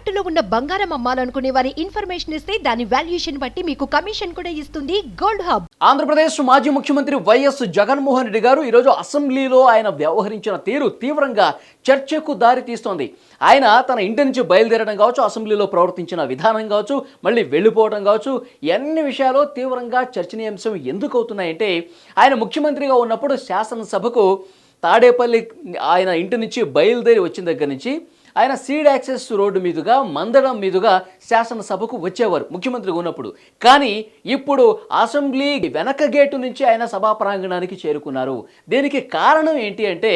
తాకట్టులో ఉన్న బంగారం అమ్మాలనుకునే వారి ఇన్ఫర్మేషన్ ఇస్తే దాని వాల్యుయేషన్ బట్టి మీకు కమిషన్ కూడా ఇస్తుంది గోల్డ్ హబ్. ఆంధ్రప్రదేశ్ మాజీ ముఖ్యమంత్రి వైఎస్ జగన్మోహన్ రెడ్డి గారు ఈరోజు అసెంబ్లీలో ఆయన వ్యవహరించిన తీరు తీవ్రంగా చర్చకు దారి తీస్తోంది. ఆయన తన ఇంటి నుంచి బయలుదేరడం కావచ్చు అసెంబ్లీలో ప్రవర్తించిన విధానం కావచ్చు మళ్ళీ వెళ్ళిపోవడం కావచ్చు ఎన్ని విషయాలు తీవ్రంగా చర్చనీయాంశం ఎందుకు అవుతున్నాయంటే ఆయన ముఖ్యమంత్రిగా ఉన్నప్పుడు శాసనసభకు తాడేపల్లి ఆయన ఇంటి నుంచి బయలుదేరి వచ్చిన దగ్గర నుంచి ఆయన సీడ్ యాక్సెస్ రోడ్డు మీదుగా మందడం మీదుగా శాసనసభకు వచ్చేవారు ముఖ్యమంత్రిగా ఉన్నప్పుడు. కానీ ఇప్పుడు అసెంబ్లీ వెనక గేటు నుంచి ఆయన సభా ప్రాంగణానికి చేరుకున్నారు. దీనికి కారణం ఏంటి అంటే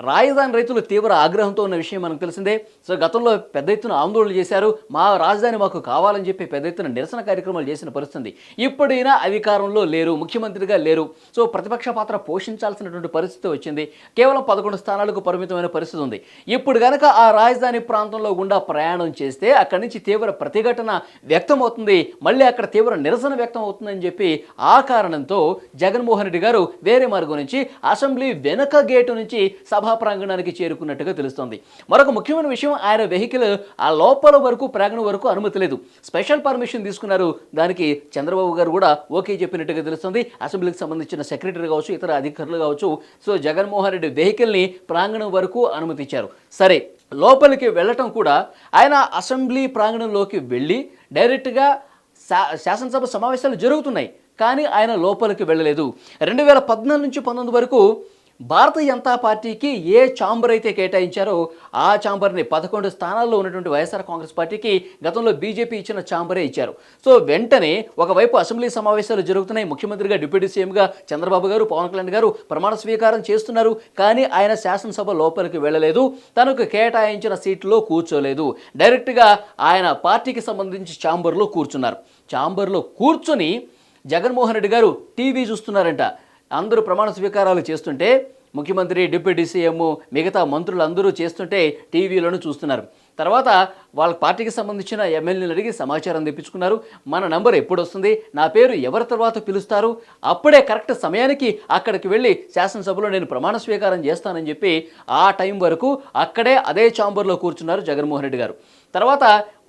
రాజధాని రైతులు తీవ్ర ఆగ్రహంతో ఉన్న విషయం మనకు తెలిసిందే. సో గతంలో పెద్ద ఎత్తున ఆందోళన చేశారు. మా రాజధాని మాకు కావాలని చెప్పి పెద్ద ఎత్తున నిరసన కార్యక్రమాలు చేసిన పరిస్థితి ఇప్పుడైనా అధికారంలో లేరు ముఖ్యమంత్రిగా లేరు. సో ప్రతిపక్ష పాత్ర పోషించాల్సినటువంటి పరిస్థితి వచ్చింది. కేవలం పదకొండు స్థానాలకు పరిమితమైన పరిస్థితి ఉంది. ఇప్పుడు కనుక ఆ రాజధాని ప్రాంతంలో గుండా ప్రయాణం చేస్తే అక్కడి నుంచి తీవ్ర ప్రతిఘటన వ్యక్తమవుతుంది. మళ్ళీ అక్కడ తీవ్ర నిరసన వ్యక్తం అవుతుందని చెప్పి ఆ కారణంతో జగన్మోహన్ రెడ్డి గారు వేరే మార్గం నుంచి అసెంబ్లీ వెనుక గేటు నుంచి సభ ప్రాంగణానికి చేరుకున్నట్టుగా తెలుస్తోంది. మరొక ముఖ్యమైన విషయం ఆయన వెహికల్ ఆ లోపల వరకు ప్రాంగణం వరకు అనుమతి లేదు. స్పెషల్ పర్మిషన్ తీసుకున్నారు. దానికి చంద్రబాబు గారు కూడా ఓకే చెప్పినట్టుగా తెలుస్తుంది. అసెంబ్లీకి సంబంధించిన సెక్రటరీ కావచ్చు ఇతర అధికారులు కావచ్చు సో జగన్మోహన్ రెడ్డి వెహికల్ని ప్రాంగణం వరకు అనుమతించారు. సరే లోపలికి వెళ్ళటం కూడా ఆయన అసెంబ్లీ ప్రాంగణంలోకి వెళ్ళి డైరెక్ట్గా శా శాసనసభ సమావేశాలు జరుగుతున్నాయి. కానీ ఆయన లోపలికి వెళ్ళలేదు. రెండు వేల పద్నాలుగు నుంచి పంతొమ్మిది వరకు భారతీయ జనతా పార్టీకి ఏ ఛాంబర్ అయితే కేటాయించారో ఆ ఛాంబర్ని పదకొండు స్థానాల్లో ఉన్నటువంటి వైఎస్ఆర్ కాంగ్రెస్ పార్టీకి గతంలో బీజేపీ ఇచ్చిన ఛాంబరే ఇచ్చారు. సో వెంటనే ఒకవైపు అసెంబ్లీ సమావేశాలు జరుగుతున్నాయి. ముఖ్యమంత్రిగా డిప్యూటీ సీఎంగా చంద్రబాబు గారు పవన్ కళ్యాణ్ గారు ప్రమాణ స్వీకారం చేస్తున్నారు. కానీ ఆయన శాసనసభ లోపలికి వెళ్ళలేదు. తనకు కేటాయించిన సీట్లో కూర్చోలేదు. డైరెక్ట్గా ఆయన పార్టీకి సంబంధించి ఛాంబర్లో కూర్చున్నారు. ఛాంబర్లో కూర్చొని జగన్మోహన్ రెడ్డి గారు టీవీ చూస్తున్నారంట. అందరూ ప్రమాణ స్వీకారాలు చేస్తుంటే ముఖ్యమంత్రి డిప్యూటీ సీఎం మిగతా మంత్రులు అందరూ చేస్తుంటే టీవీలోనూ చూస్తున్నారు. తర్వాత వాళ్ళ పార్టీకి సంబంధించిన ఎమ్మెల్యేలు అడిగి సమాచారం తెప్పించుకున్నారు. మన నంబర్ ఎప్పుడు వస్తుంది నా పేరు ఎవరి తర్వాత పిలుస్తారు? అప్పుడే కరెక్ట్ సమయానికి అక్కడికి వెళ్ళి శాసనసభలో నేను ప్రమాణ స్వీకారం చేస్తానని చెప్పి ఆ టైం వరకు అక్కడే అదే చాంబర్లో కూర్చున్నారు జగన్మోహన్ రెడ్డి గారు. తర్వాత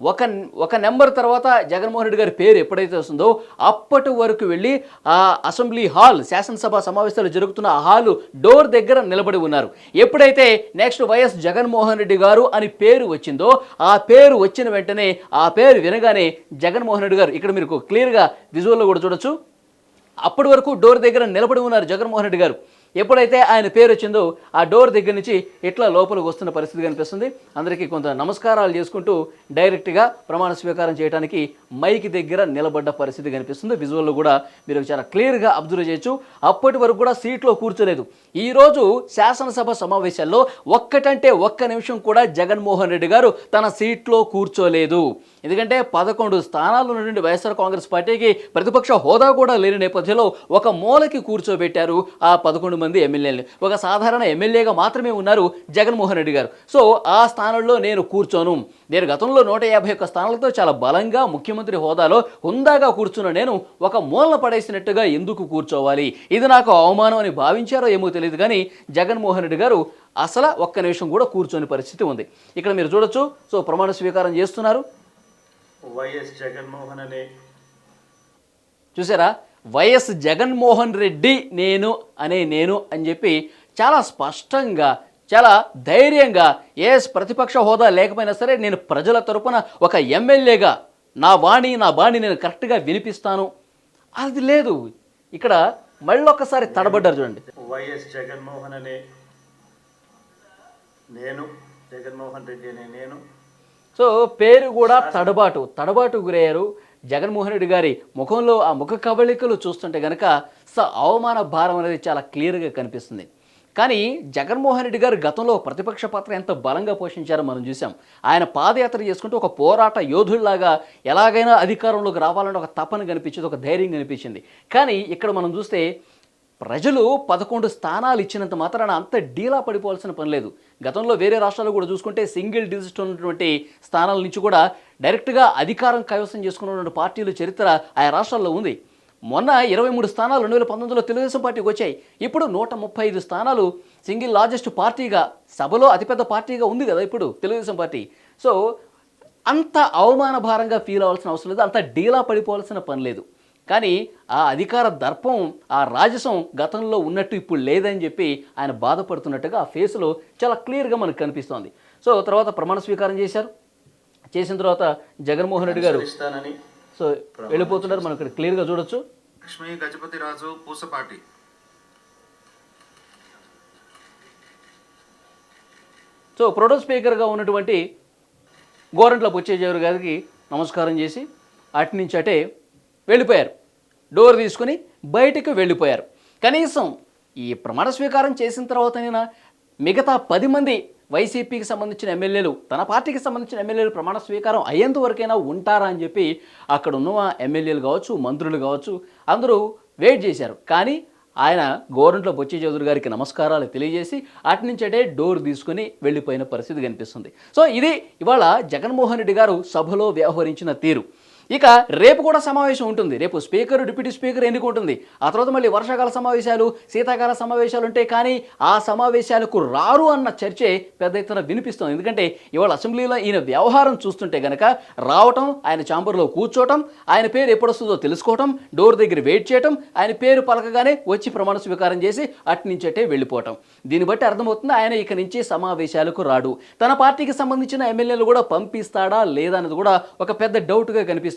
ఒక ఒక నెంబర్ తర్వాత జగన్మోహన్ రెడ్డి గారి పేరు ఎప్పుడైతే వస్తుందో అప్పటి వరకు వెళ్ళి ఆ అసెంబ్లీ హాల్ శాసనసభ సమావేశాలు జరుగుతున్న ఆ హాలు డోర్ దగ్గర నిలబడి ఉన్నారు. ఎప్పుడైతే నెక్స్ట్ వైఎస్ జగన్మోహన్ రెడ్డి గారు అని పేరు వచ్చిందో ఆ పేరు పేరు వచ్చిన వెంటనే ఆ పేరు వినగానే జగన్మోహన్ రెడ్డి గారు ఇక్కడ మీరు క్లియర్గా విజువల్లో కూడా చూడొచ్చు. అప్పటి వరకు డోర్ దగ్గర నిలబడి ఉన్నారు జగన్మోహన్ రెడ్డి గారు. ఎప్పుడైతే ఆయన పేరు వచ్చిందో ఆ డోర్ దగ్గర నుంచి ఇట్లా లోపలికి వస్తున్న పరిస్థితి కనిపిస్తుంది. అందరికీ కొంత నమస్కారాలు చేసుకుంటూ డైరెక్ట్గా ప్రమాణ స్వీకారం చేయడానికి మైక్ దగ్గర నిలబడ్డ పరిస్థితి కనిపిస్తుంది. విజువల్లో కూడా మీరు చాలా క్లియర్గా అబ్జర్వ్ చేయొచ్చు. అప్పటి వరకు కూడా సీట్లో కూర్చోలేదు. ఈరోజు శాసనసభ సమావేశాల్లో ఒక్కటంటే ఒక్క నిమిషం కూడా జగన్మోహన్ రెడ్డి గారు తన సీట్లో కూర్చోలేదు. ఎందుకంటే పదకొండు స్థానాలు ఉన్నటువంటి వైఎస్ఆర్ కాంగ్రెస్ పార్టీకి ప్రతిపక్ష హోదా కూడా లేని నేపథ్యంలో ఒక మూలకి కూర్చోబెట్టారు ఆ పదకొండు మంది ఎమ్మెల్యేలు. ఒక సాధారణ ఎమ్మెల్యేగా మాత్రమే ఉన్నారు జగన్మోహన్ రెడ్డి గారు. సో ఆ స్థానంలో నేను కూర్చోను. నేను గతంలో నూట యాభై ఒక్క స్థానాలతో చాలా బలంగా ముఖ్యమంత్రి హోదాలో హుందాగా కూర్చున్న నేను ఒక మూలన పడేసినట్టుగా ఎందుకు కూర్చోవాలి? ఇది నాకు అవమానం అని భావించారో ఏమో తెలియదు కానీ జగన్మోహన్ రెడ్డి గారు అసలు ఒక్క నిమిషం కూడా కూర్చొని పరిస్థితి ఉంది. ఇక్కడ మీరు చూడొచ్చు. సో ప్రమాణ స్వీకారం చేస్తున్నారు. వైఎస్ జగన్మోహన్ అనే చూసారా? వైఎస్ జగన్మోహన్ రెడ్డి నేను అనే నేను అని చెప్పి చాలా స్పష్టంగా చాలా ధైర్యంగా ఏ ప్రతిపక్ష హోదా లేకపోయినా సరే నేను ప్రజల తరపున ఒక ఎమ్మెల్యేగా నా వాణి నా బాణి నేను కరెక్ట్గా వినిపిస్తాను. అది లేదు. ఇక్కడ మళ్ళొక్కసారి తడబడ్డారు చూడండి. వైఎస్ జగన్మోహన్ అనే నేను జగన్మోహన్ రెడ్డి అనే నేను సో పేరు కూడా తడబాటు తడబాటు గురయ్యారు. జగన్మోహన్ రెడ్డి గారి ముఖంలో ఆ ముఖ కవళికలు చూస్తుంటే కనుక స అవమాన భారం అనేది చాలా క్లియర్గా కనిపిస్తుంది. కానీ జగన్మోహన్ రెడ్డి గారు గతంలో ప్రతిపక్ష పాత్ర ఎంత బలంగా పోషించారో మనం చూసాం ఆయన పాదయాత్ర చేసుకుంటూ ఒక పోరాట యోధుల్లాగా ఎలాగైనా అధికారంలోకి రావాలని ఒక తపన కనిపించింది ఒక ధైర్యం కనిపించింది. కానీ ఇక్కడ మనం చూస్తే ప్రజలు పదకొండు స్థానాలు ఇచ్చినంత మాత్రాన అంత డీలా పడిపోవాల్సిన పని లేదు. గతంలో వేరే రాష్ట్రాలు కూడా చూసుకుంటే సింగిల్ డిజిట్ ఉన్నటువంటి స్థానాల నుంచి కూడా డైరెక్ట్గా అధికారం కైవసం చేసుకున్నటువంటి పార్టీల చరిత్ర ఆయా రాష్ట్రాల్లో ఉంది. మొన్న ఇరవై మూడు స్థానాలు రెండు వేల పంతొమ్మిదిలో తెలుగుదేశం పార్టీకి వచ్చాయి. ఇప్పుడు నూట ముప్పై ఐదు స్థానాలు సింగిల్ లార్జెస్ట్ పార్టీగా సభలో అతిపెద్ద పార్టీగా ఉంది కదా ఇప్పుడు తెలుగుదేశం పార్టీ. సో అంత అవమాన భారంగా ఫీల్ అవ్వాల్సిన అవసరం లేదు. అంత డీలా పడిపోవాల్సిన పని లేదు. కానీ ఆ అధికార దర్పం ఆ రాజసం గతంలో ఉన్నట్టు ఇప్పుడు లేదని చెప్పి ఆయన బాధపడుతున్నట్టుగా ఆ ఫేస్లో చాలా క్లియర్గా మనకు కనిపిస్తోంది. సో తర్వాత ప్రమాణ స్వీకారం చేశారు. చేసిన తర్వాత జగన్మోహన్ రెడ్డి గారు సో వెళ్ళిపోతున్నారు. మనం ఇక్కడ క్లియర్గా చూడొచ్చు. లక్ష్మీ గజపతి రాజు పూసపాటి. సో ప్రొడో స్పీకర్గా ఉన్నటువంటి గోరంట్ల బుచ్చేజారు గారికి నమస్కారం చేసి అటు నుంచి అటే వెళ్ళిపోయారు. డోర్ తీసుకుని బయటకు వెళ్ళిపోయారు. కనీసం ఈ ప్రమాణ స్వీకారం చేసిన తర్వాతనైనా మిగతా పది మంది వైసీపీకి సంబంధించిన ఎమ్మెల్యేలు తన పార్టీకి సంబంధించిన ఎమ్మెల్యేలు ప్రమాణ స్వీకారం అయ్యేంత వరకైనా ఉంటారా అని చెప్పి అక్కడ ఉన్న ఎమ్మెల్యేలు కావచ్చు మంత్రులు కావచ్చు అందరూ వెయిట్ చేశారు. కానీ ఆయన గవర్నమెంట్లో బొచ్చి చౌదరి గారికి నమస్కారాలు తెలియజేసి అటు నుంచి అటే డోర్ తీసుకుని వెళ్ళిపోయిన పరిస్థితి కనిపిస్తుంది. సో ఇది ఇవాళ జగన్మోహన్ రెడ్డి గారు సభలో వ్యవహరించిన తీరు. ఇక రేపు కూడా సమావేశం ఉంటుంది. రేపు స్పీకర్ డిప్యూటీ స్పీకర్ ఎన్నిక ఉంటుంది? ఆ తర్వాత మళ్ళీ వర్షాకాల సమావేశాలు శీతాకాల సమావేశాలు ఉంటాయి కానీ ఆ సమావేశాలకు రారు అన్న చర్చే పెద్ద ఎత్తున వినిపిస్తుంది. ఎందుకంటే ఇవాళ అసెంబ్లీలో ఈయన వ్యవహారం చూస్తుంటే గనక రావటం ఆయన ఛాంబర్లో కూర్చోవటం ఆయన పేరు ఎప్పుడు వస్తుందో తెలుసుకోవటం డోర్ దగ్గర వెయిట్ చేయటం ఆయన పేరు పలకగానే వచ్చి ప్రమాణ స్వీకారం చేసి అటు నుంచి వెళ్ళిపోవటం. దీన్ని బట్టి అర్థమవుతుంది ఆయన ఇక నుంచి సమావేశాలకు రాడు. తన పార్టీకి సంబంధించిన ఎమ్మెల్యేలు కూడా పంపిస్తాడా లేదా అనేది కూడా ఒక పెద్ద డౌట్గా కనిపిస్తుంది.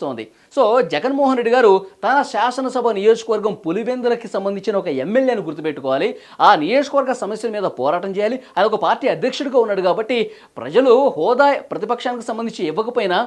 సో జగన్మోహన్ రెడ్డి గారు తన శాసనసభ నియోజకవర్గం పులివెందులకి సంబంధించిన ఒక ఎమ్మెల్యేను గుర్తుపెట్టుకోవాలి. ఆ నియోజకవర్గ సమస్యల మీద పోరాటం చేయాలి. ఆయన ఒక పార్టీ అధ్యక్షుడిగా ఉన్నాడు కాబట్టి ప్రజలు హోదా ప్రతిపక్షానికి సంబంధించి ఇవ్వకపోయినా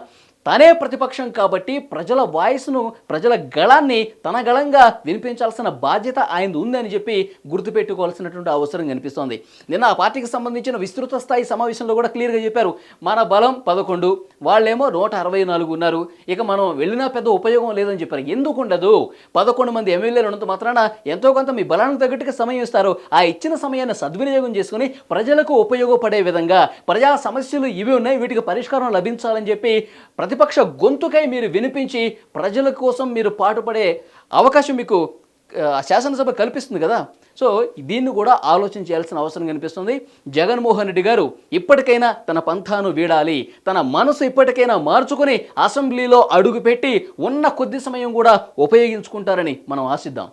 తనే ప్రతిపక్షం కాబట్టి ప్రజల వాయిస్ను ప్రజల గళాన్ని తన గళంగా వినిపించాల్సిన బాధ్యత ఆయన ఉందని చెప్పి గుర్తుపెట్టుకోవాల్సినటువంటి అవసరం కనిపిస్తోంది. నిన్న ఆ పార్టీకి సంబంధించిన విస్తృత స్థాయి సమావేశంలో కూడా క్లియర్గా చెప్పారు మన బలం పదకొండు వాళ్ళేమో నూట అరవై నాలుగు ఉన్నారు ఇక మనం వెళ్ళినా పెద్ద ఉపయోగం లేదని చెప్పారు. ఎందుకు ఉండదు? పదకొండు మంది ఎమ్మెల్యేలు ఉన్నంత మాత్రాన ఎంతో కొంత మీ బలానికి తగ్గట్టుగా సమయం ఇస్తారు. ఆ ఇచ్చిన సమయాన్ని సద్వినియోగం చేసుకుని ప్రజలకు ఉపయోగపడే విధంగా ప్రజా సమస్యలు ఇవి ఉన్నాయి వీటికి పరిష్కారం లభించాలని చెప్పి ప్రతిపక్ష గొంతుకై మీరు వినిపించి ప్రజల కోసం మీరు పాటుపడే అవకాశం మీకు శాసనసభ కల్పిస్తుంది కదా. సో దీన్ని కూడా ఆలోచన చేయాల్సిన అవసరం కనిపిస్తుంది. జగన్మోహన్ రెడ్డి గారు ఇప్పటికైనా తన పంథాను వీడాలి. తన మనసు ఇప్పటికైనా మార్చుకొని అసెంబ్లీలో అడుగుపెట్టి ఉన్న కొద్ది సమయం కూడా ఉపయోగించుకుంటారని మనం ఆశిద్దాం.